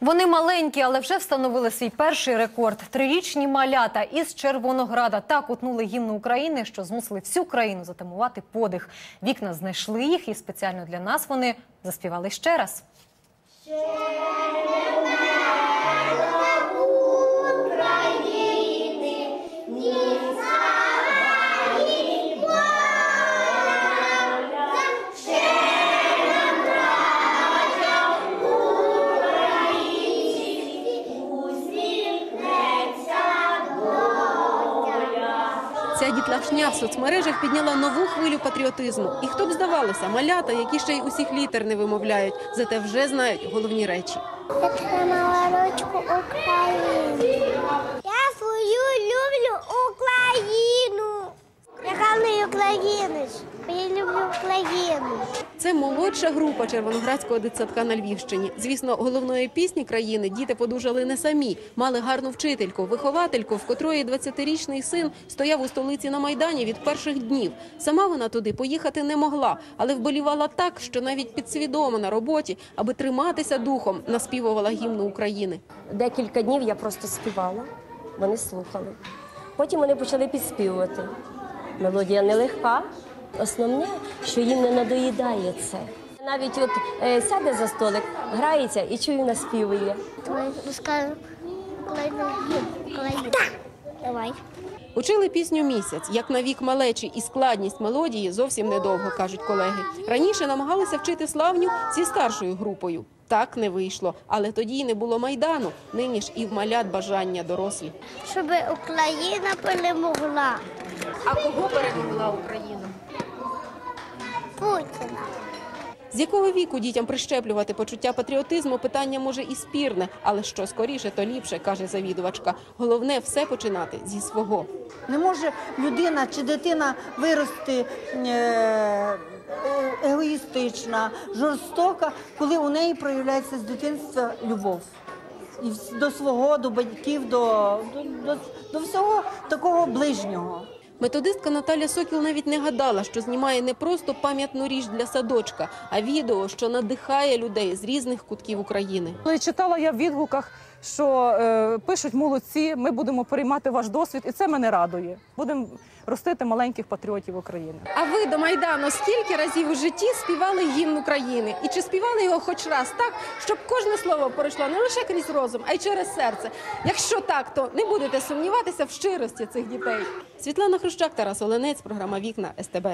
Вони маленькі, але вже встановили свій перший рекорд. Трирічні малята із Червонограда так утнули гімну України, що змусили всю країну затамувати подих. Вікна знайшли їх, і спеціально для нас вони заспівали ще раз. Ця дітлашня в соцмережах підняла нову хвилю патріотизму. І хто б здавалося, малята, які ще й усіх літер не вимовляють, зате вже знають головні речі. Я тримала ручку України. Я свою люблю Україну. Я гарний українець. Я люблю Україну. Це молодша група червоноградського дитсадка на Львівщині. Звісно, головної пісні країни діти подужали не самі. Мали гарну вчительку, виховательку, в котрої 20-річний син стояв у столиці на майдані від перших днів. Сама вона туди поїхати не могла, але вболівала так, що навіть підсвідомо на роботі, аби триматися духом, наспівувала гімну України. Декілька днів я просто співала, вони слухали. Потім вони почали підспівувати. Мелодія нелегка. Основне, що їм не надоїдає це. Навіть от е, сяде за столик, грається і чую, наспівує. Давай. Учили пісню місяць, як на вік малечі, і складність мелодії зовсім недовго, кажуть колеги. Раніше намагалися вчити славню зі старшою групою. Так не вийшло, але тоді й не було майдану. Нині ж і в малят бажання дорослі. Щоб Україна перемогла А кого перемогла Україна? Путіна. З якого віку дітям прищеплювати почуття патріотизму? Питання може і спірне, але що скоріше, то ліпше, каже завідувачка. Головне все починати зі свого. Не може людина чи дитина вирости е, е, егоїстична, жорстока, коли у неї проявляється з дитинства любов. І до свого, до батьків, до, до, до, до всього такого ближнього. Методистка Наталя Сокіл навіть не гадала, що знімає не просто пам'ятну річ для садочка, а відео, що надихає людей з різних кутків України. Коли читала я в відгуках, що е, пишуть молодці, ми будемо переймати ваш досвід, і це мене радує. Будемо ростити маленьких патріотів України. А ви до майдану скільки разів у житті співали гімн України? І чи співали його хоч раз так, щоб кожне слово пройшло не лише крізь розум, а й через серце? Якщо так, то не будете сумніватися в щирості цих дітей. Світлана Хрущак, Тарас Оленець, програма Вікна СТБ.